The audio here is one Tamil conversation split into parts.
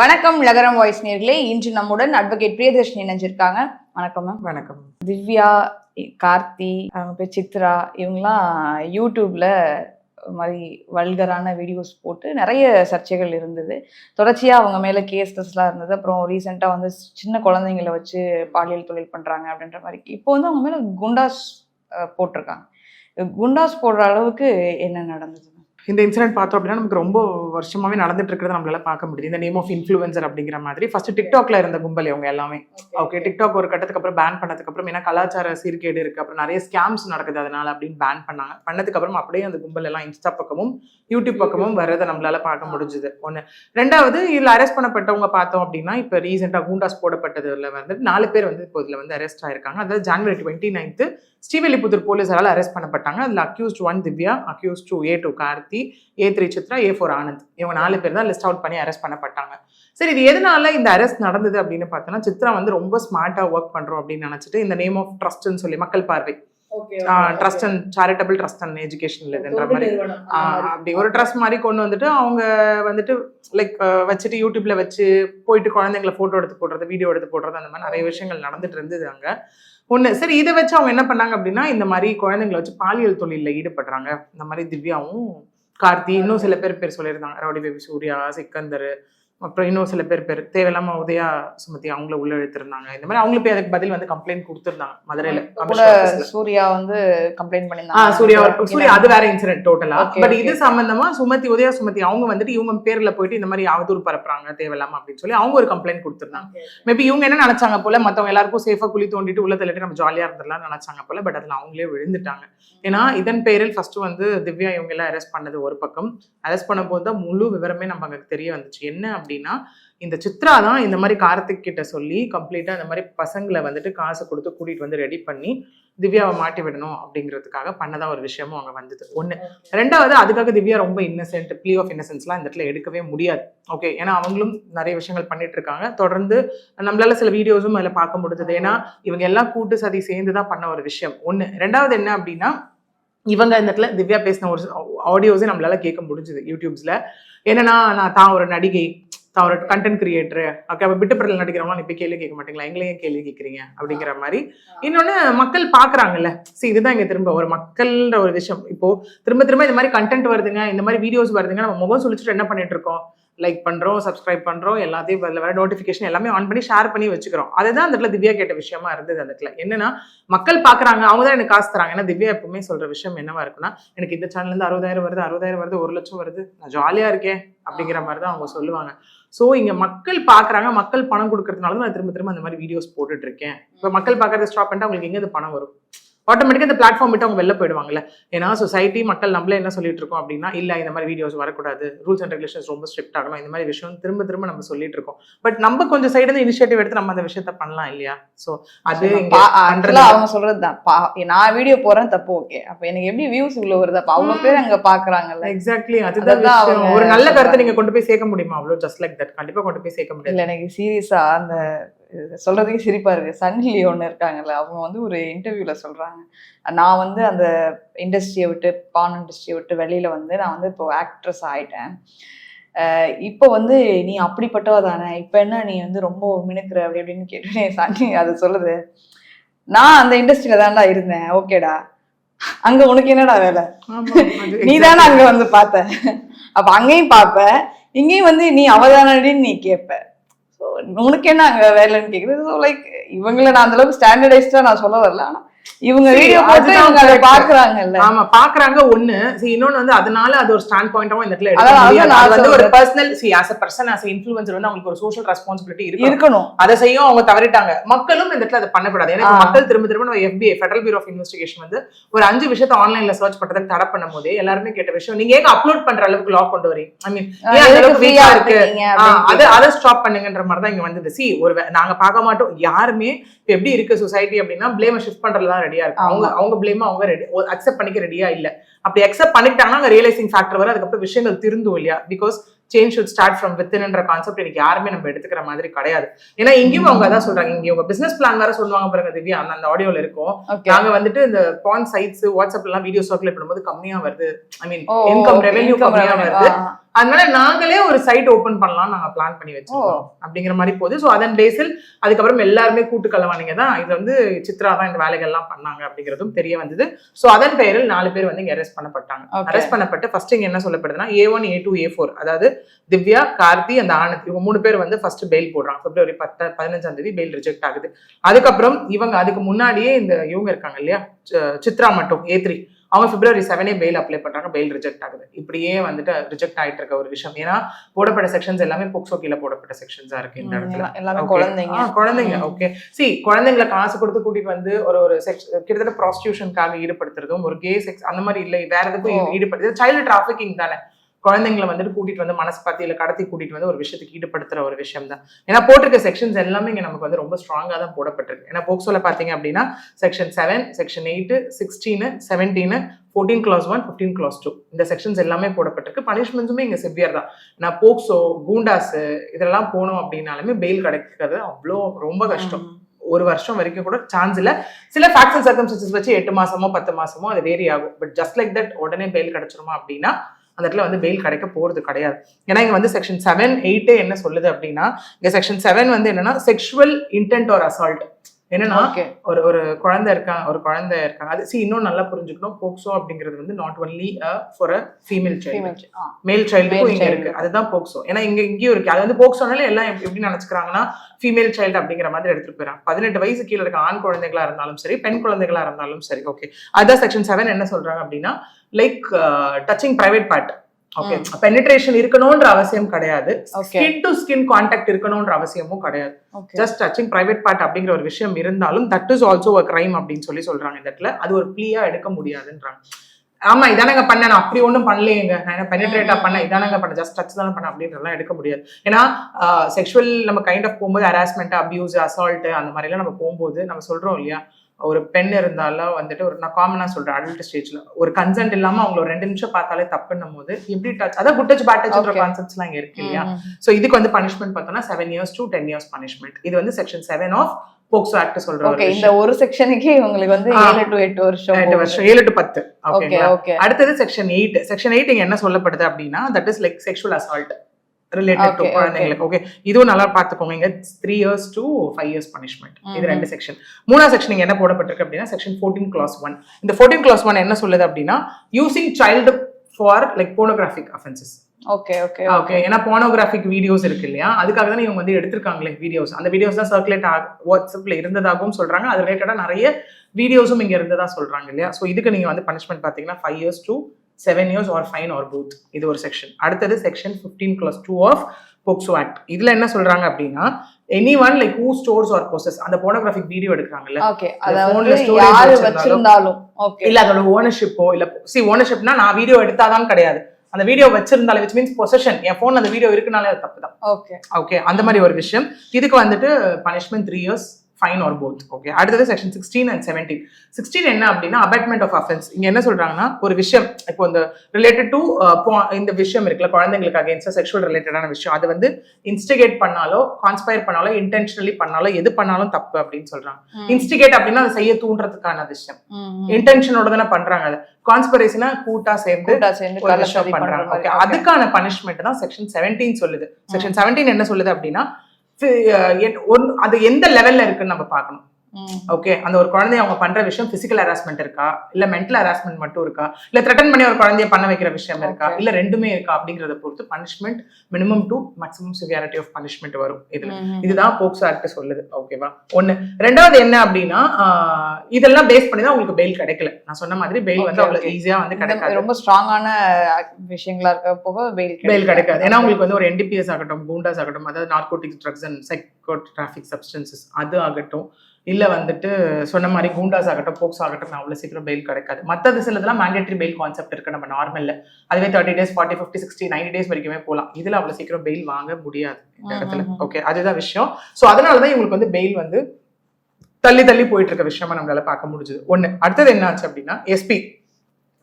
வணக்கம் நகரம் வாய்ஸ் நேர்களே. இன்று நம்முடன் அட்வொகேட் பிரியதர்ஷினி இணைஞ்சிருக்காங்க. வணக்கம் மேம் வணக்கம். திவ்யா கார்த்தி அவங்க பேர் சித்ரா இவங்கெல்லாம் யூடியூப்ல மாதிரி வல்கரான வீடியோஸ் போட்டு நிறைய சர்ச்சைகள் இருந்தது. தொடர்ச்சியா அவங்க மேல கேசஸ்லாம் இருந்தது. அப்புறம் ரீசெண்டா வந்து சின்ன குழந்தைங்களை வச்சு பாலியல் தொழில் பண்றாங்க அப்படின்ற மாதிரி. இப்போ வந்து அவங்க மேல குண்டாஸ் போட்டிருக்காங்க. குண்டாஸ் போடுற அளவுக்கு என்ன நடந்தது? இந்த இன்சிடென்ட் பார்த்தோம் அப்படின்னா நமக்கு ரொம்ப வருஷமாவே நடந்துட்டு இருக்கிறத நம்மளால பார்க்க முடியுது. இந்த நேம் ஆஃப் இன்ஃபுளுசர் அப்படிங்கிற மாதிரி. ஃபர்ஸ்ட் டிக்டாக்ல இருந்த கும்பல் இவங்க எல்லாமே. ஓகே டிக்டாக் ஒரு கட்டத்துக்கு அப்புறம் பேன் பண்ணதுக்கு அப்புறம் ஏன்னா கலாச்சார சீர்கேடு இருக்கு. அப்புறம் நிறைய ஸ்கேம்ஸ் நடக்குது அதனால அப்படின்னு பேன் பண்ணாங்க. பண்ணதுக்கு அப்புறம் அப்படியே அந்த கும்பல் எல்லாம் இன்ஸ்டா பக்கமும் யூடியூப் பக்கமும் வர்றதை நம்மளால பார்க்க முடிஞ்சுது. ஒன்று ரெண்டாவது இதில் அரெஸ்ட் பண்ணப்பட்டவங்க பார்த்தோம் அப்படின்னா இப்போ ரீசெண்டாக கூண்டாஸ் போடப்பட்டதுல வந்து நாலு பேர் வந்து இப்போ இதில் வந்து அரெஸ்ட் ஆயிருக்காங்க. அதாவது ஜான்வரி டுவெண்ட்டி நைன்த்து ஸ்ரீவெல்லிபுத்தூர் போலீஸாரால் அரெஸ்ட் பண்ணப்பட்டாங்க. அதில் accused one Divya accused two A two Karthi. A three Chitra A four Anand. இவங்க நாலு பேர் தான் லிஸ்ட் அவுட் பண்ணி அரெஸ்ட் பண்ணப்பட்டாங்க. சரி இது எதனால இந்த அரெஸ்ட் நடந்தது அப்படின்னு பார்த்தோன்னா சித்ரா வந்து ரொம்ப ஸ்மார்ட்டாக ஒர்க் பண்ணுறோம் அப்படின்னு நினச்சிட்டு இந்த நேம் ஆஃப் ட்ரஸ்ட்னு சொல்லி மக்கள் பார்வை. Trust and charitable trust and education இதுன்ற மாதிரி. அப்படி ஒரு ட்ரஸ்ட் மாதிரி கொண்டு வந்துட்டு அவங்க வந்துட்டு லைக் வச்சுட்டு யூடியூப்ல வச்சு போயிட்டு குழந்தைங்களை போட்டோ எடுத்து போடுறது வீடியோ எடுத்து போடுறது அந்த மாதிரி நிறைய விஷயங்கள் நடந்துட்டு இருந்தது அங்க. ஒண்ணு சரி இதை வச்சு அவங்க என்ன பண்ணாங்க அப்படின்னா இந்த மாதிரி குழந்தைங்களை வச்சு பாலியல் தொழிலில் ஈடுபடுறாங்க. இந்த மாதிரி திவ்யாவும் கார்த்தி இன்னும் சில பேர் பேர் சொல்லியிருந்தாங்க. ரவுடி பேபி சூர்யா சிக்கந்தர் அப்புறம் இன்னும் சில பேர் பேர் தேவையில்லாம உதயா சுமதி அவங்கள உள்ள இழுத்திருந்தாங்க. இந்த மாதிரி அவங்களுக்கு போய் அதுக்கு பதில் வந்து கம்ப்ளைண்ட் கொடுத்துருந்தாங்க மதுரையில. சூர்யா வந்து கம்ப்ளைண்ட் ஆ பண்ணியிருந்தாங்க சூர்யா சூர்யா அது வேற இன்சிடென்ட் டோட்டலா பட். இது சம்பந்தமா சுமதி உதயா சுமதி அவங்க வந்துட்டு இவங்க பேர்ல போயிட்டு இந்த மாதிரி அவதூறு பரப்புறாங்க தேவையில்லாம அப்படின்னு சொல்லி அவங்க ஒரு கம்ப்ளைண்ட் கொடுத்துருந்தாங்க. மேபி இவங்க என்ன நினைச்சாங்க போல மத்தவங்க எல்லாருக்கும் சேஃபா குழி தோண்டிட்டு உள்ள தள்ளிட்டு நம்ம ஜாலியா இருந்துடலாம் நினைச்சாங்க போல பட் அதுல அவங்களே விழுந்துட்டாங்க. ஏன்னா இதன் பேரில் ஃபர்ஸ்ட் வந்து திவ்யா இவங்க எல்லாம் அரெஸ்ட் பண்ணது ஒரு பக்கம். அரெஸ்ட் பண்ணும்போது தான் முழு விவரமே நம்ம அங்க தெரிய வந்துச்சு. என்ன அப்படின்னா இந்த சித்ரா தான் இந்த மாதிரி கார்த்திக் கிட்ட சொல்லி கம்ப்ளீட்டா இந்த மாதிரி பசங்களை வந்துட்டு காசு கொடுத்து கூட்டிட்டு வந்து ரெடி பண்ணி திவ்யாவை மாட்டி விடணும் அப்படிங்கிறதுக்காக பண்ணதா ஒரு விஷயமும் அங்க வந்தது. ஒண்ணு. ரெண்டாவது அதுக்காக திவ்யா ரொம்ப இன்னசென்ட் ப்ளீ ஆஃப் இன்னசென்ஸ்லாம் இந்த இடத்துல எடுக்கவே முடியாது. ஓகே ஏன்னா அவங்களும் நிறைய விஷயங்கள் பண்ணிட்டு இருக்காங்க. தொடர்ந்து நம்மளால சில வீடியோஸும் அதில் பார்க்க முடிஞ்சது. ஏன்னா இவங்க எல்லாம் கூட்டு சதி சேர்ந்து தான் பண்ண ஒரு விஷயம். ஒண்ணு. ரெண்டாவது என்ன அப்படின்னா இவங்க இந்த இடத்துல திவ்யா பேசின ஒரு ஆடியோஸே நம்மளால கேட்க முடிஞ்சுது யூடியூப்ஸ்ல என்னன்னா நான் தான் ஒரு நடிகை. தான் ஒரு கண்டென்ட் கிரியேட்டர் ஓகே அப்போ பிட்டுப்படல நடிக்கிறவங்களாம் இப்போ கேள்வி கேட்க மாட்டீங்களா? எங்களையும் கேள்வி கேட்குறீங்க? அப்படிங்கிற மாதிரி. இன்னொன்னு மக்கள் பாக்குறாங்கல்ல சரி இதுதான் இங்க திரும்ப ஒரு மக்கள்ன்ற ஒரு விஷயம். இப்போ திரும்ப திரும்ப இந்த மாதிரி கண்டென்ட் வருதுங்க இந்த மாதிரி வீடியோஸ் வருதுங்க நம்ம முகம் சுழிச்சுட்டு என்ன பண்ணிட்டு இருக்கோம்? லைக் பண்றோம் சப்ஸ்கிரைப் பண்றோம் எல்லாத்தையும் அதில் வர நோட்டிஃபிகேஷன் எல்லாமே ஆன் பண்ணி ஷேர் பண்ணி வச்சுக்கிறோம். அதுதான் அந்த இடத்துல திவ்யா கேட்ட விஷயமா இருந்தது அந்த இடத்துல. என்னன்னா மக்கள் பாக்குறாங்க அவங்க தான் எனக்கு காசு தராங்க. ஏன்னா திவ்யா எப்பவுமே சொல்ற விஷயம் என்னவா இருக்குன்னா எனக்கு இந்த சேனல்ல இருந்து அறுபதாயிரம் வருது அறுபதாயிரம் வருது ஒரு லட்சம் வருது நான் ஜாலியா இருக்கேன் அப்படிங்கிற மாதிரி தான் அவங்க சொல்லுவாங்க. ஸோ இங்க மக்கள் பாக்குறாங்க மக்கள் பணம் கொடுக்கறதுனால தான் நான் திரும்ப திரும்ப அந்த மாதிரி வீடியோஸ் போட்டுட்டு இருக்கேன். இப்போ மக்கள் பார்க்கறத ஸ்டாப் பண்ணிட்டு அவங்களுக்கு எங்க பணம் வரும்? ஆட்டோமேட்டிக்காக இந்த பிளாட்ஃபார்ம் விட்டு அவங்க வெளில போயிடுவாங்கல்ல. ஏன்னா சொசைட்டி மக்கள் நம்மளே என்ன சொல்லிட்டு இருக்கோம் அப்படின்னா இல்ல இந்த மாதிரி வீடியோஸ் வரக்கூடாது. ரூல்ஸ் அண்ட் ரெகுலேஷன்ஸ் ரொம்ப ஸ்ட்ரிக்ட் ஆகணும். இந்த மாதிரி விஷயம் திரும்ப திரும்ப நம்ம சொல்லிட்டு இருக்கோம். பட் நம்ம கொஞ்சம் சைடு இனிஷியேட்டிவ் எடுத்து நம்ம அந்த விஷயத்த பண்ணலாம் இல்லையா? ஸோ அது அவங்க சொல்றதுதான் பா- நான் வீடியோ போறேன் தப்பு ஓகே அப்ப எனக்கு எப்படி வியூஸ் இவ்வளவு வருது? அப்ப அவ்வளவு பேர் அங்க பாக்குறாங்கல்ல. எக்ஸாக்ட்லி அதுதான் ஒரு நல்ல கருத்தை சொல்றாங்க. நீங்க கொண்டு போய் சேர்க்க முடியுமா? அவ்வளோ ஜஸ்ட் லைக் தட் கண்டிப்பா கொண்டு போய் சேர்க்க முடியாது. இல்ல எனக்கு சீரியஸா அந்த இது சொல்றதுக்கு சிரிப்பா இருக்கு. சன்லி ஒண்ணு இருக்காங்கல்ல அவங்க வந்து ஒரு இன்டர்வியூல சொல்றாங்க. நான் வந்து அந்த இண்டஸ்ட்ரியை விட்டு பான் இண்டஸ்ட்ரியை விட்டு வெளியில வந்து நான் வந்து இப்போ ஆக்ட்ரஸ் ஆயிட்டேன். அஹ் இப்போ வந்து நீ அப்படிப்பட்டவ தானே இப்போ என்ன நீ வந்து ரொம்ப மினுக்குற? அப்படி அப்படின்னு கேட்டு சன்னி அது சொல்லுது. நான் அந்த இண்டஸ்ட்ரியில தான்டா இருந்தேன். ஓகேடா அங்க உனக்கு என்னடா வேலை? நீ தானே அங்க வந்து பார்த்த. அப்ப அங்கேயும் பார்ப்ப. இங்கேயும் வந்து நீ அவதானடின்னு நீ கேட்ப. ஸோ உனக்கு என்ன அங்கே வேலைன்னு கேட்குறது ஸோ லைக் இவங்களை நான் அந்தளவுக்கு ஸ்டாண்டர்டைஸ்டாக நான் சொல்ல வரல ஆனால் இவங்க வீடியோ போட்டு அதுதான் இவங்க அதை. பாக்குறாங்கல்ல ஆமா பாக்குறாங்க ஒண்ணு. இன்னொன்னு வந்து அதனால அது ஒரு ஸ்டாண்ட் பாயிண்டாவும் இந்த இடத்துல அது வந்து ஒரு. Personal see as a person as influencer வந்து அவங்களுக்கு ஒரு சோஷியல் ரெஸ்பான்சிபிலிட்டி இருக்கு இருக்கணும். அதை செய்யும் அவங்க தவறிட்டாங்க. மக்களும் இந்த இடத்துல அதை பண்ணக்கூடாது. ஏன்னா. மக்கள் திரும்ப திரும்ப நம்ம FBI federal bureau of investigation வந்து ஒரு அஞ்சு விஷயத்த ஆன்லைன்ல சர்ச் பண்றதுக்கு தடை பண்ணும் போதே எல்லாருமே கேட்ட விஷயம் நீங்க ஏங்க அப்லோட் பண்ற அளவுக்கு லா கொண்டு வரீங்க? ஐ மீன் ஆ இருக்கு? அது அதை ஸ்டாப் பண்ணுங்கன்ற மாதிரி தான் இங்க வந்தது. சி ஒரு நாங்க பார்க்க மாட்டோம். யாருமே எப்படி இருக்கு சொசைட்டி அப்படின்னா பிளேம ஷிஃப்ட் பண்றதுல தான் ரெடியா இருக்கு. அவங்க அவங்க பிளேம அவங்க ரெடி அக்செப்ட் பண்ணிக்க ரெடியா இல்ல. அப்படி அக்செப்ட் பண்ணிக்கிட்டாங்கன்னா அங்க ரியலைசிங் ஃபேக்டர் வரும். அதுக்கப்புறம் விஷயங்கள் திருந்தும் இல்லையா? Because change should start from வித்தின்ன்ற concept எனக்கு யாருமே நம்ம எடுத்துக்கிற மாதிரி கிடையாது. ஏன்னா இங்கேயும் அவங்க அதான் சொல்றாங்க. இங்க உங்க பிசினஸ் பிளான் வேற சொல்லுவாங்க பாருங்க திவ்யா. அந்த ஆடியோல இருக்கும். நாங்க வந்துட்டு இந்த பான் சைட்ஸ் வாட்ஸ்அப்ல எல்லாம் வீடியோ சர்க்குலேட் பண்ணும்போது கம்மியா வருது. ஐ மீன் இன்கம் ரெவென்யூ கம்மியா வருது. அதனால நாங்களே ஒரு சைட் ஓபன் பண்ணலாம் நாங்க பிளான் பண்ணி வச்சிருக்கோம். அப்படிங்கிற மாதிரி போகுது ஸோ அதன் பேஸில் அதுக்கப்புறம் எல்லாருமே கூட்டு கலவாணிங்க தான். இது வந்து சித்ரா தான் இந்த வேலைகள்லாம் பண்ணாங்க அப்படிங்கிறதும் தெரிய வந்தது. ஸோ அதன் பெயரில் நாலு பேர் வந்து இங்க அரெஸ்ட் பண்ணப்பட்டாங்க. அரெஸ்ட் பண்ணப்பட்டு ஃபர்ஸ்ட் இங்க என்ன சொல்லப்படுதுன்னா A one A two A four அதாவது திவ்யா கார்த்தி அந்த ஆனந்த் இவங்க மூணு பேர் வந்து ஃபர்ஸ்ட் பெயில் போடுறாங்க. பிப்ரவரி பத்து பதினஞ்சாம் தேதி பெயில் ரிஜெக்ட் ஆகுது. அதுக்கப்புறம் இவங்க அதுக்கு முன்னாடியே இந்த இவங்க இருக்காங்க இல்லையா சித்ரா மட்டும் ஏ த்ரீ அவங்க பிப்ரவரி செவனே பெயில் அப்ளை பண்றாங்க. பெயில் ரிஜெக்ட் ஆகுது. இப்படியே வந்துட்டு ரிஜெக்ட் ஆயிட்டு இருக்க ஒரு விஷயம். ஏன்னா போடப்பட்ட செக்ஷன்ஸ் எல்லாமே போக்சோ கீழ போடப்பட்ட செக்ஷன்ஸா இருக்கு இந்த இடத்துல. எல்லாம். குழந்தைங்க. குழந்தைங்க. ஓகே சி குழந்தைங்களை காசு கொடுத்து கூட்டிட்டு வந்து ஒரு ஒரு செக்ஸ் கிட்டத்தட்ட ப்ராஸ்டியூஷனுக்காக ஈடுபடுத்துறதும் ஒரு கே செக்ஸ் அந்த மாதிரி இல்லை. வேற எதுக்கும் ஓ. ஈ- ஈடுபடுத்து சைல்டு டிராஃபிக்கிங் தானே. குழந்தைங்களை வந்துட்டு கூட்டிட்டு வந்து மனசு கடத்தி கூட்டிட்டு வந்து ஒரு விஷயத்துக்கு ஈடுபடுத்துற ஒரு விஷயம் தான் ஏன்னா போட்டிருக்க செக்ஷன்ஸ் எல்லாமே இங்க நமக்கு வந்து ரொம்ப ஸ்ட்ராங்கா தான் போடப்பட்டிருக்கு. ஏன்னா போக்சோல பாத்தீங்க அப்படின்னா section seven section eight sixteen seventeen fourteen class one fifteen class two இந்த செக்ஷன்ஸ் எல்லாமே போடப்பட்டிருக்கு. பனிஷ்மெண்ட்ஸுமே இங்க சிவியர் தான். நான் போக்சோ கூண்டாஸு இதெல்லாம் போனோம் அப்படின்னாலுமே பெயில் கிடைக்கிறது அவ்வளோ ரொம்ப கஷ்டம். ஒரு வருஷம் வரைக்கும் கூட சான்ஸ் இல்ல. சில ஃபேக்ட்ஸ் அண்ட் சர்க்கம்ஸ்டன்சஸ் வச்சு எட்டு மாசமோ பத்து மாசமோ அது வேரி ஆகும். பட் ஜஸ்ட் லைக் தட் உடனே பெயில் கிடைச்சிருமா அப்படின்னா அந்த இடத்துல வந்து பெயில் கிடைக்க போறது கிடையாது. ஏன்னா இங்க வந்து செக்ஷன் செவன் எயிட்டே என்ன சொல்லுது அப்படின்னா இங்க செக்ஷன் செவன் வந்து என்னன்னா செக்ஷுவல் இன்டென்ட் ஒரு அசால்ட் என்னன்னா ஒரு ஒரு குழந்தை இருக்காங்க ஒரு குழந்தை இருக்காங்க. அது சி இன்னும் நல்லா புரிஞ்சுக்கணும். போக்சோ அப்படிங்கிறது வந்து not only for a female child male சைல்டுக்கும் இங்க. இருக்கு. அதுதான் போக்சோ. ஏன்னா இங்க இங்கேயும் இருக்கு. அது வந்து போக்சோனால எல்லாம் எப்படி நினைச்சுக்கிறாங்கன்னா ஃபீமேல் சைல்டு அப்படிங்கிற மாதிரி எடுத்துட்டு போயிறாங்க பதினெட்டு வயசு கீழே இருக்க ஆண் குழந்தைகளா இருந்தாலும் சரி பெண் குழந்தைகளா இருந்தாலும் சரி ஓகே அதான் செக்ஷன் செவன் என்ன சொல்றாங்க அப்படின்னா like touching private part okay penetration இருக்கணும்ன்ற அவசியம் கிடையாது. ஸ்கின் டு ஸ்கின் கான்டாக்ட் இருக்கணும்ன்ற அவசியமும் கிடையாது. ஜஸ்ட் டச்சிங் பிரைவேட் பார்ட் அப்படிங்கிற ஒரு விஷயம் இருந்தாலும் that is also a crime அப்படின்னு சொல்லி சொல்றாங்க இந்த இடத்துல. அது ஒரு ப்ளீயா எடுக்க முடியாதுன்றாங்க. ஆமா இதானங்க பண்ண நான் அப்படி ஒண்ணும் பண்ணலையேங்க. நான் என்ன பெனிட்ரேட்டா பண்ண. இதானங்க பண்ண ஜஸ்ட் டச் தானே பண்ண அப்படின்றதெல்லாம் எடுக்க முடியாது. ஏன்னா செக்ஷுவல் நம்ம கைண்ட் ஆஃப் போகும்போது ஹராஸ்மெண்ட் அபியூஸ் அசால்ட் அந்த மாதிரி எல்லாம் நம்ம போகும்போது நம்ம சொல்றோம் இல்லையா? ஒரு பெண் இருந்தாலும் வந்துட்டு ஒரு நான் காமனா சொல்றேன் அடல்ட் ஸ்டேஜ்ல ஒரு கன்சென்ட் இல்லாம அவங்கள ஒரு ரெண்டு நிமிஷம் பார்த்தாலே தப்புன்னும் போது எப்படி டச் அதான் குட் டச் பேட் டச்ன்ற Okay. கான்செப்ட்ஸ் எல்லாம் இங்க இருக்கு இல்லையா. ஸோ இதுக்கு வந்து பனிஷ்மெண்ட் பார்த்தோம்னா seven years to ten years punishment இது வந்து section seven of POCSO act சொல்ற ஒரு ஓகே இந்த. ஒரு செக்ஷனுக்கே உங்களுக்கு வந்து. ஏழு டு எட்டு வருஷம் எட்டு. வருஷம் ஏழு டு பத்து ஓகே அடுத்தது செக்ஷன் எயிட் செக்ஷன் எயிட் இங்க என்ன சொல்லப்படுது அப்படின்னா that is like sexual assault related to குழந்தைங்களுக்கு. ஓகே இதுவும் நல்லா பார்த்துக்கோங்க. இங்க three years to five years punishment இது. ரெண்டு செக்ஷன் மூணாவது செக்ஷன் இங்க என்ன போடப்பட்டிருக்கு அப்படின்னா செக்ஷன் ஃபோர்டீன் கிளாஸ் ஒன் இந்த ஃபோர்டீன் கிளாஸ் ஒன் என்ன சொல்லுது அப்படின்னா using child for like pornographic offences okay okay okay ஏன்னா போனோகிராஃபிக் வீடியோஸ் இருக்கு இல்லையா? அதுக்காக தான் இவங்க வந்து எடுத்திருக்காங்களே வீடியோஸ் அந்த வீடியோஸ் தான் சர்க்குலேட் ஆக வாட்ஸ்அப்ல இருந்ததாகவும் சொல்றாங்க. அது ரிலேட்டடா நிறைய வீடியோஸும் இங்க இருந்ததா சொல்றாங்க இல்லையா? ஸோ இதுக்கு நீங்க வந்து பனிஷ்மெண்ட் பாத்தீங்கன்னா five years to seven years or fine or both இது ஒரு செக்ஷன் அடுத்தது section fifteen clause two of POCSO act இதுல என்ன சொல்றாங்க அப்படின்னா any one like who stores or possesses அந்த போனோகிராஃபிக் வீடியோ எடுக்கிறாங்கல்ல இல்ல அதோட ஓனர்ஷிப்போ இல்ல சி ஓனர்ஷிப்னா நான் வீடியோ எடுத்தாதான் கிடையாது. அந்த வீடியோ வச்சிருந்தாலே விச் மீன்ஸ் பொசஷன் என் ஃபோன் அந்த வீடியோ இருக்குனாலே அது தப்பு தான் ஓகே ஓகே அந்த மாதிரி ஒரு விஷயம். இதுக்கு வந்துட்டு punishment three years fine or both okay அடுத்தது section sixteen and seventeen sixteen என்ன அப்படின்னா அபேட்மெண்ட் ஆஃப் அஃபென்ஸ் இங்க என்ன சொல்றாங்கன்னா ஒரு விஷயம் இப்போ இந்த ரிலேட்டட் டு இந்த விஷயம் இருக்குல்ல குழந்தைங்களுக்கு அகேன்ஸ்ட் செக்ஷுவல் ரிலேட்டடான விஷயம். அது வந்து இன்ஸ்டிகேட் பண்ணாலோ கான்ஸ்பயர் பண்ணாலோ இன்டென்ஷனலி பண்ணாலோ எது பண்ணாலும் தப்பு அப்படின்னு சொல்றாங்க. இன்ஸ்டிகேட் அப்படின்னா அதை செய்ய தூண்டுறதுக்கான விஷயம். இன்டென்ஷனோட தானே பண்றாங்க அது. கான்ஸ்பரேசினா கூட்டா சேர்ந்து பண்றாங்க. ஓகே. அதுக்கான பனிஷ்மெண்ட் தான் செக்ஷன் செவன்டீன் சொல்லுது. செக்ஷன் செவன்டீன் என்ன சொல்லுது அப்படின்னா ஒன்- அது எந்த லெவல்ல இருக்குன்னு நம்ம பார்க்கணும். ஓகே அந்த ஒரு குழந்தைய அவங்க பண்ற விஷயம் பிசிக்கல் ஹராஸ்மெண்ட் இருக்கா? இல்ல மென்டல் ஹராஸ்மெண்ட் மட்டும் இருக்கா? இல்ல த்ரெட்டன் பண்ணி ஒரு குழந்தைய பண்ண வைக்கிற விஷயம் இருக்கா. இல்ல ரெண்டுமே இருக்கா அப்படிங்கறத பொறுத்து punishment minimum to maximum severity of punishment வரும் இதுல. இதுதான் போக்சோ ஆக்ட் சொல்லுது. ஓகேவா ஒண்ணு. ரெண்டாவது என்ன அப்படின்னா இதெல்லாம் பேஸ் பண்ணி தான் உங்களுக்கு பெயில் கிடைக்கல. நான் சொன்ன மாதிரி பெயில் வந்து அவ்வளவு. ஈஸியா வந்து கிடைக்காது. ரொம்ப ஸ்ட்ராங்கான விஷயங்களா இருக்க போக பெயில் பெயில் கிடைக்காது. ஏன்னா உங்களுக்கு வந்து ஒரு என்டிபிஎஸ் ஆகட்டும் கூண்டாஸ் ஆகட்டும் அதாவது narcotics drugs and psychotropic substances அது ஆகட்டும். இல்ல வந்துட்டு சொன்ன மாதிரி கூண்டாஸ் ஆகட்டும் போக்ஸ் ஆகட்டும் அவ்வளவு சீக்கிரம் பெயில் கிடைக்காது. மற்றது சிலதெல்லாம் மேண்டேட்டரி பெயில் கான்செப்ட் இருக்கு. நம்ம நார்மல்ல அதுவே thirty days forty fifty sixty ninety days வரைக்குமே போகலாம் இதுல அவ்வளவு சீக்கிரம் பெயில் வாங்க முடியாது இந்த இடத்துல. ஓகே அதுதான் விஷயம். ஸோ அதனாலதான் இவங்களுக்கு வந்து பெயில் வந்து தள்ளி தள்ளி போயிட்டு இருக்க விஷயமா நம்மளால பார்க்க முடிஞ்சது. ஒண்ணு அடுத்தது என்ன ஆச்சு அப்படின்னா எஸ்பி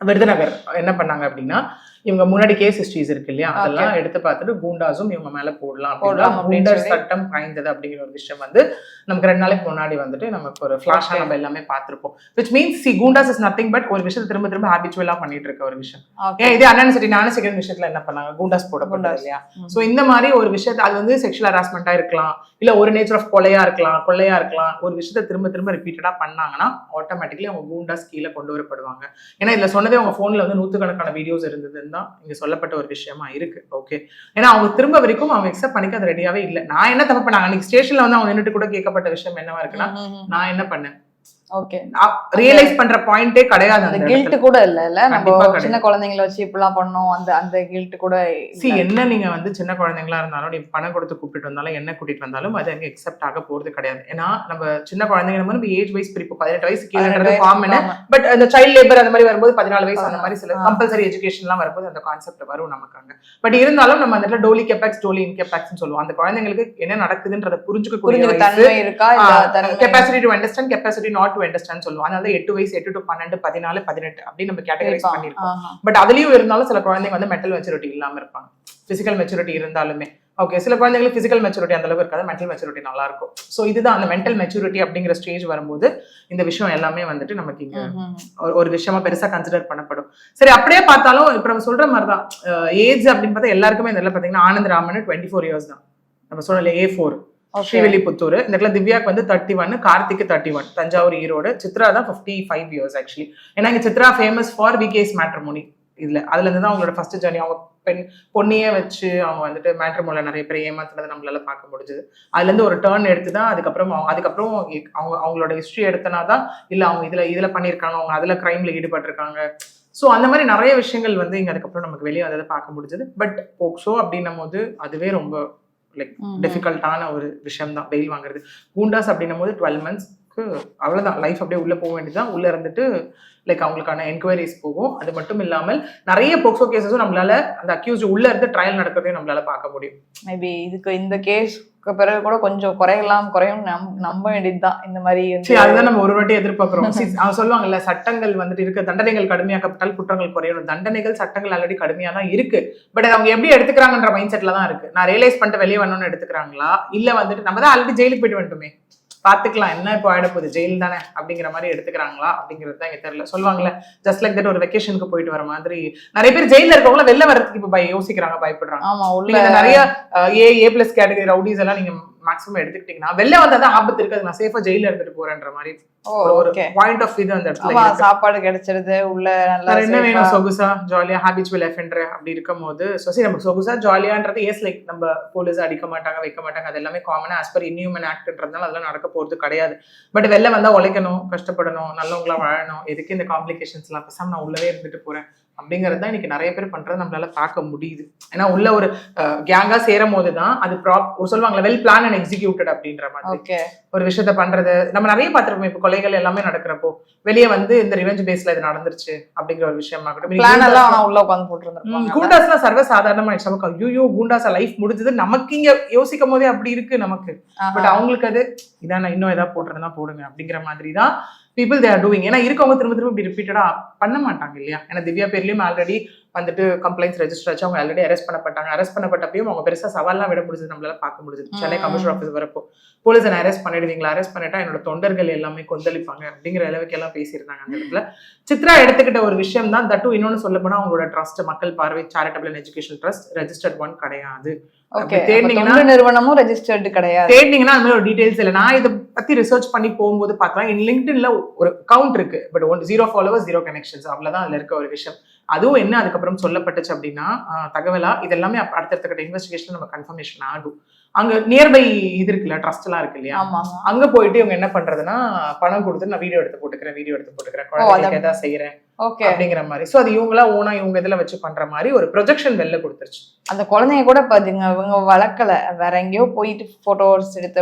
விருதுநகர் என்ன பண்ணாங்க அப்படின்னா இவங்க முன்னாடி கேஸ் ஹிஸ்டரிஸ் இருக்கு இல்லையா அதெல்லாம் எடுத்து பார்த்துட்டு கூண்டாஸும் இவங்க மேல போடலாம் அப்படின்னா கூண்டர். சட்டம் பாய்ந்தது அப்படிங்கிற ஒரு விஷயம் வந்து நமக்கு ரெண்டு நாளைக்கு முன்னாடி வந்துட்டு நமக்கு ஒரு ஃபிளாஷா. நம்ம எல்லாமே பார்த்திருப்போம் which means C goondas is nothing but ஒரு விஷயத்தை திரும்ப திரும்ப ஹாபிச்சுவலா பண்ணிட்டு இருக்க ஒரு விஷயம். ஏன் இதே அண்ணன் சரி நானும் செகண்ட் விஷயத்துல என்ன பண்ணாங்க கூண்டாஸ் போடப்பட்டது கூண்டாஸ். இல்லையா. சோ இந்த மாதிரி ஒரு விஷயத்த அது வந்து செக்ஷுவல் ஹராஸ்மெண்டா இருக்கலாம் இல்ல ஒரு நேச்சர் ஆஃப் கொலையா இருக்கலாம் கொள்ளையா இருக்கலாம் ஒரு விஷயத்த திரும்ப திரும்ப ரிப்பீட்டடா பண்ணாங்கன்னா ஆட்டோமேட்டிக்கலி அவங்க கூண்டாஸ் கீழே கொண்டு வரப்படுவாங்க ஏன்னா இதுல சொன்னதே அவங்க போன்ல வந்து நூத்துக்கணக்கான வீடியோஸ் இருந்ததுன்னு தான் இங்க சொல்லப்பட்ட ஒரு விஷயமா இருக்கு. ஓகே ஏன்னா அவங்க திரும்ப வரைக்கும் அவங்க எக்ஸப்ட் பண்ணிக்க அது ரெடியாவே இல்ல. நான் என்ன தப்பு பண்ணாங்க அன்னைக்கு ஸ்டேஷன்ல வந்து அவங்க நின்னுட்டு கூட கேட்கப்பட்ட விஷயம் என்னவா இருக்குன்னா. நான் என்ன பண்ணேன்? ஓகே ரியலைஸ் பண்ற பாயிண்டே கிடையாது அந்த கில்ட். கூட இல்ல இல்ல நம்ம. சின்ன குழந்தைங்களை வச்சு இப்படிலாம் பண்ணோம் அந்த அந்த கில்ட் கூட சி. என்ன நீங்க வந்து சின்ன குழந்தைங்களா இருந்தாலும் நீ பணம் கொடுத்து கூப்பிட்டு வந்தாலும் என்ன கூட்டிட்டு வந்தாலும் அது அங்க எக்ஸப்ட் ஆக போறது கிடையாது ஏன்னா நம்ம சின்ன குழந்தைங்க நம்ம ஏஜ் வைஸ் பிரிப்பு பதினெட்டு வயசு கீழே காமன். பட் அந்த சைல்ட் லேபர் அந்த மாதிரி வரும்போது பதினாலு வயசு அந்த மாதிரி சில. கம்பல்சரி எஜுகேஷன்லாம் வரும்போது அந்த கான்செப்ட் வரும் நமக்கு அங்க பட் இருந்தாலும் நம்ம அந்த இடத்துல டோலி கெப்பாக்ஸ் டோலி இன்கெப்பாக்ஸ் சொல்லுவோம் அந்த குழந்தைங்களுக்கு என்ன நடக்குதுன்றத புரிஞ்சுக்க தன்மை capacity to understand capacity not to understand சொல்லுவோம். அதனால எட்டு வயசு எட்டு டு பன்னெண்டு பதினாலு பதினெட்டு அப்படின்னு நம்ம கேட்டகரைஸ். பண்ணிருக்கோம். பட் அதுலயும் இருந்தாலும் சில குழந்தைங்க வந்து மென்டல் மெச்சூரிட்டி இல்லாம இருப்பாங்க. பிசிக்கல் மெச்சூரிட்டி இருந்தாலுமே. ஓகே சில குழந்தைங்களுக்கு பிசிக்கல் மெச்சூரிட்டி அந்த அளவுக்கு இருக்காது. மென்டல் மெச்சூரிட்டி நல்லா இருக்கும் ஸோ இதுதான் அந்த மென்டல் மெச்சூரிட்டி அப்படிங்கிற ஸ்டேஜ் வரும்போது இந்த விஷயம் எல்லாமே வந்துட்டு நமக்கு இங்க. ஒரு- விஷயமா பெருசா கன்சிடர் பண்ணப்படும். சரி அப்படியே பார்த்தாலும் இப்ப நம்ம சொல்ற மாதிரி தான் ஏஜ் அப்படின்னு பார்த்தா எல்லாருக்குமே இடத்துல பாத்தீங்கன்னா Anand Raman twenty four years தான். நம்ம சொல்லல ஏ ஃபோர். ஸ்ரீவில்லிபுத்தூர். இந்த இடத்துல திவ்யாக்கு வந்து தேர்ட்டி ஒன் கார்த்திக்கு தேர்ட்டி ஒன் தஞ்சாவூர் ஈரோடு. சித்ரா தான் ஃபிஃப்டி ஃபைவ் இயர்ஸ் ஆக்சுவலி ஏன்னா இங்கே சித்ரா ஃபேமஸ் ஃபார் விகேஸ் மேட்ரமோனி இதுல அதுல இருந்து தான் அவங்களோட ஃபர்ஸ்ட் ஜர்னி அவங்க பெண் பொண்ணையே வச்சு அவங்க வந்துட்டு மேட்ரமோல நிறைய பேர் ஏமாத்துனதை நம்மளால பார்க்க முடிஞ்சது. அதுல இருந்து ஒரு டேர்ன் எடுத்து தான் அதுக்கப்புறம் அவங்க அதுக்கப்புறம் அவங்க அவங்களோட ஹிஸ்ட்ரி எடுத்தனா தான் இல்ல அவங்க இதுல இதுல பண்ணியிருக்காங்க அவங்க அதுல கிரைம்ல ஈடுபட்டிருக்காங்க. ஸோ அந்த மாதிரி நிறைய விஷயங்கள் வந்து இங்க அதுக்கப்புறம் நமக்கு வெளியே வந்ததை பார்க்க முடிஞ்சது. பட் போக்சோ அப்படின்னும் போது அதுவே ரொம்ப லைக். டிஃபிகல்ட்டான ஒரு விஷயம் தான் பெயில் வாங்குறது. கூண்டாஸ் அப்படின்னும் போது டுவெல் மந்த்ஸ்க்கு அவ்வளோதான் லைஃப் அப்படியே உள்ளே போக வேண்டியதுதான். உள்ளே இருந்துட்டு லைக் அவங்களுக்கான என்கொயரிஸ் போகும். அது மட்டும் இல்லாமல் நிறைய போக்சோ கேசஸும் நம்மளால அந்த அக்யூஸ்ட் உள்ள இருந்து ட்ரையல் நடக்கிறதையும் நம்மளால பார்க்க முடியும். மேபி இதுக்கு இந்த கேஸ்க்கு பிறகு கூட கொஞ்சம் குறையலாம் குறையும் நம் நம்ப வேண்டியதுதான். இந்த மாதிரி சரி அதுதான் நம்ம ஒரு வாட்டி எதிர்பார்க்கிறோம். அவங்க சொல்லுவாங்கல்ல சட்டங்கள் வந்துட்டு இருக்க. தண்டனைகள் கடுமையாக்கப்பட்டால் குற்றங்கள் குறையணும். தண்டனைகள் சட்டங்கள் ஆல்ரெடி கடுமையா தான் இருக்கு பட் அவங்க எப்படி எடுத்துக்கிறாங்கன்ற மைண்ட் செட்ல தான் இருக்கு. நான் ரியலைஸ் பண்ணிட்டு வெளியே வரணும்னு எடுத்துக்கிறாங்களா? இல்ல வந்துட்டு நம்ம தான் ஆல்ரெடி ஜெயிலுக்கு போயிட்டு வந்துட்டுமே பாத்துக்கலாம். என்ன இப்போ ஆயிட போகுது? ஜெயில் தானே அப்படிங்கிற மாதிரி எடுத்துக்கிறாங்களா? அப்படிங்கிறது தான் எனக்கு தெரியல. சொல்லுவாங்கல்ல ஜஸ்ட் லைக் தட் ஒரு வெக்கேஷனுக்கு போயிட்டு வர மாதிரி. நிறைய பேர் ஜெயில இருக்கவங்கள வெளில வர்றதுக்கு இப்போ பய யோசிக்கிறாங்க பயப்படுறாங்க. ஆமா உள்ள நிறைய A A plus category rowdies எல்லாம் நீங்க மேக்ஸிமம் எடுத்துக்கிட்டீங்கன்னா வெளில வந்தா ஆபத்து இருக்கு நான் சேஃபா ஜெயில இருந்துட்டு போறேன்ற மாதிரி ஒரு- பாயிண்ட் ஆஃப் இது அந்த இடத்துல. சாப்பாடு கிடைச்சிருது உள்ள நல்லா என்ன வேணும் சொகுசா? ஜாலியா ஹாபிச்சுவல் எஃப்ன்ற அப்படி இருக்கும் போது see, நம்ம சொகுசா ஜாலியான்றது எஸ் லைக் நம்ம போலீஸ் அடிக்க மாட்டாங்க வைக்க மாட்டாங்க. அது எல்லாமே காமனா ஆஸ் பர் இன்ஹியூமன் ஆக்ட்ன்றதுனால அதெல்லாம் நடக்க போறது கிடையாது. பட் வெளில வந்தா உழைக்கணும் கஷ்டப்படணும் நல்லவங்களா வாழணும். எதுக்கு இந்த காம்ப்ளிகேஷன்ஸ் எல்லாம் பேசாம நான் உள்ளவே இருந்துட்டு போறேன். அப்படிங்கிறது தான் இன்னைக்கு நிறைய பேர் பண்றது நம்மளால பார்க்க முடியுது. ஏன்னா உள்ள ஒரு கேங்கா சேரும் போது தான் அது ப்ராப் சொல்லுவாங்களா வெல் பிளான் அண்ட் எக்ஸிக்யூட்டட் அப்படின்ற மாதிரி. ஓகே ஒரு விஷயத்த பண்றது. நம்ம நிறைய பார்த்திருப்போம். இப்போ கொலைகள் எல்லாமே நடக்கிறப்போ வெளியே வந்து இந்த ரிவெஞ்ச் பேஸ்ல இது நடந்துருச்சு அப்படிங்கிற ஒரு விஷயமா இருக்கட்டும். உள்ள உட்காந்து கூண்டாஸ்லாம் சர்வ சாதாரணமாயிடுச்சு நமக்கு ஐயோ கூண்டாஸா லைஃப் முடிஞ்சது. நமக்கு இங்க யோசிக்கும் போதே அப்படி இருக்கு நமக்கு. பட் அவங்களுக்கு அது இதான் இன்னும் ஏதாவது போட்டுறதுனா போடுங்க அப்படிங்கிற மாதிரி தான் பீப்புள் தே ஆர் டூயிங் ஏன்னா இருக்கவங்க திரும்ப திரும்ப ரிப்பீட்டடா பண்ண மாட்டாங்க இல்லையா? ஏன்னா திவ்யா பேர்லயும் ஆல்ரெடி வந்துட்டு கம்ப்ளைண்ட்ஸ் ரெஜிஸ்டர் ஆச்சு. அவங்க ஆல்ரெடி அரெஸ்ட் பண்ணப்பட்டாங்க. அரெஸ்ட் பண்ணப்பட்டப்பையும் அவங்க பெருசா சவால்லாம் விட முடிஞ்சது. நம்மளால பார்க்க முடிஞ்சது. சென்னை. கமிஷனர் ஆஃபீஸ் வரப்போ. போலீஸ் என்ன அரெஸ்ட் பண்ணிடுவீங்களா? அரெஸ்ட் பண்ணிட்டா என்னோட தொண்டர்கள் எல்லாமே கொந்தளிப்பாங்க அப்படிங்கிற அளவுக்கு எல்லாம் பேசியிருந்தாங்க அந்த இடத்துல. சித்ரா எடுத்துக்கிட்ட ஒரு விஷயம் தான். தட்டு இன்னொன்னு சொல்ல போனா அவங்களோட ட்ரஸ்ட் மக்கள் பார்வை charitable and education trust registered one கிடையாது. நிறுவனமும் ரெஜிஸ்டர்டு கிடையாது. தேடினீங்கன்னா அந்த மாதிரி ஒரு டீடைல்ஸ் இல்லை. நான் இதை பத்தி ரிசர்ச் பண்ணி போகும்போது பார்த்தா என் லிங்க்டின்ல ஒரு கவுண்ட் இருக்கு. But one zero followers zero connections அவ்வளவுதான் அதுல இருக்க ஒரு விஷயம். அதுவும் என்ன அதுக்கப்புறம் சொல்லப்பட்டுச்சு அப்படின்னா தகவலா இதெல்லாமே அடுத்தடுத்த கட்ட இன்வெஸ்டிகேஷன் நம்ம கன்ஃபர்மேஷன் ஆகும். அங்க நியர்பை இது இருக்குல்ல ட்ரஸ்ட் எல்லாம் இருக்கு இல்லையா? அங்க போயிட்டு இவங்க என்ன பண்றதுன்னா பணம் கொடுத்து நான் வீடியோ எடுத்து போட்டுக்கிறேன் வீடியோ எடுத்து போட்டுக்கிறேன். குழந்தைங்களுக்கு ஏதாவது செய்யறேன் ஓகே. அப்படிங்கிற மாதிரி. சோ அது இவங்களா ஓனா இவங்க இதுல வச்சு பண்ற மாதிரி ஒரு ப்ரொஜெக்ஷன் வெளில கொடுத்துருச்சு. அந்த குழந்தைங்க கூட பாத்தீங்க இவங்க வளர்க்கல. வேற எங்கேயோ போயிட்டு போட்டோஸ் எடுத்து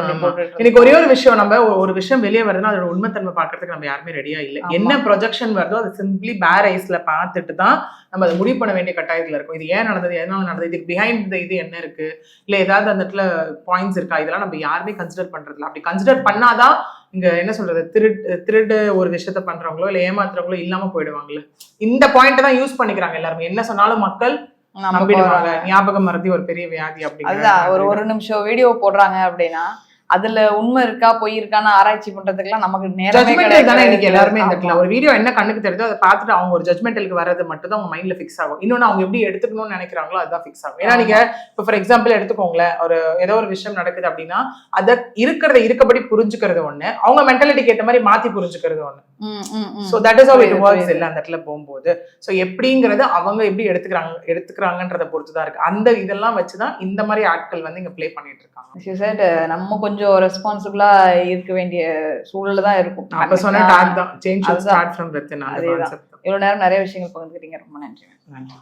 எனக்கு ஒரே ஒரு விஷயம் நம்ம ஒரு- விஷயம் வெளியே வருதுன்னா அதோட உண்மைத்தன்மை பார்க்கறதுக்கு நம்ம யாருமே ரெடியா இல்ல. என்ன ப்ரொஜெக்ஷன் வருதோ அது சிம்பிளி பேர் ஐஸ்ல பார்த்துட்டு தான் நம்ம அதை முடிவு பண்ண வேண்டிய கட்டாயத்துல இருக்கும். இது ஏன் நடந்தது? எதனால நடந்தது? இதுக்கு பிஹைண்ட் இந்த இது என்ன இருக்கு? இல்ல ஏதாவது அந்த இடத்துல பாயிண்ட்ஸ் இருக்கா? இதெல்லாம் நம்ம யாருமே கன்சிடர் பண்றது இல்ல அப்படி கன்சிடர் பண்ணாதான் இங்க என்ன சொல்றது? திருடு திருடு ஒரு விஷயத்த பண்றவங்களோ இல்ல ஏமாத்துறவங்களோ இல்லாம போயிடுவாங்கல்ல. இந்த பாயிண்ட் தான் யூஸ் பண்ணிக்கிறாங்க எல்லாருமே. என்ன சொன்னாலும் மக்கள் நம்பிடுவாங்க. ஞாபகம் மறதி ஒரு பெரிய வியாதி அதுதான். ஒரு ஒரு நிமிஷம் வீடியோ போடுறாங்க அப்படின்னா அதுல உண்மை இருக்கா பொய் இருக்கான்னு ஆராய்ச்சி பண்றதுக்குலாம் நமக்கு நேரமே தானே இன்னைக்கு. எல்லாருமே. இடத்துல ஒரு வீடியோ என்ன கண்ணுக்கு தெரியுதோ அதை பார்த்துட்டு அவங்க ஒரு ஜட்மெண்டலுக்கு வர்றது மட்டும் தான் அவங்க மைண்ட்ல ஃபிக்ஸ் ஆகும் இன்னொன்னு அவங்க எப்படி எடுத்துக்கணும்னு நினைக்கிறாங்களோ அதுதான் ஃபிக்ஸ் ஆகும் ஏன்னா நீங்க இப்போ ஃபார் எக்ஸாம்பிள் எடுத்துக்கோங்களேன் ஒரு ஏதோ ஒரு விஷயம் நடக்குது அப்படின்னா அதை இருக்கிறத இருக்கபடி புரிஞ்சுக்கிறது ஒண்ணு அவங்க மென்டாலிட்டிக்கு ஏற்ற மாதிரி மாத்தி புரிஞ்சுக்கிறது ஒண்ணு. ஸோ தட் இஸ் புரியுது, ஒர்க்ஸ். இல்ல அந்த இடத்துல போகும்போது. ஸோ எப்படிங்கிறது அவங்க எப்படி எடுத்துக்கிறாங்க எடுத்துக்கிறாங்கன்றத பொறுத்து தான் இருக்கு. அந்த இதெல்லாம் வச்சுதான் இந்த மாதிரி ஆட்கள் வந்து இங்க ப்ளே பண்ணிட்டு இருக்காங்க. நம்ம கொஞ்சம் ரெஸ்பான்சிபிளா இருக்க வேண்டிய சூழல்ல தான் இருக்கும். அப்ப சொன்ன. டாக் தான். சேஞ்ச். Start from. கான்செப்ட் இவ்வளவு நேரம் நிறைய விஷயங்கள் பகிர்ந்துக்கிட்டீங்க. ரொம்ப நன்றி. நன்றி.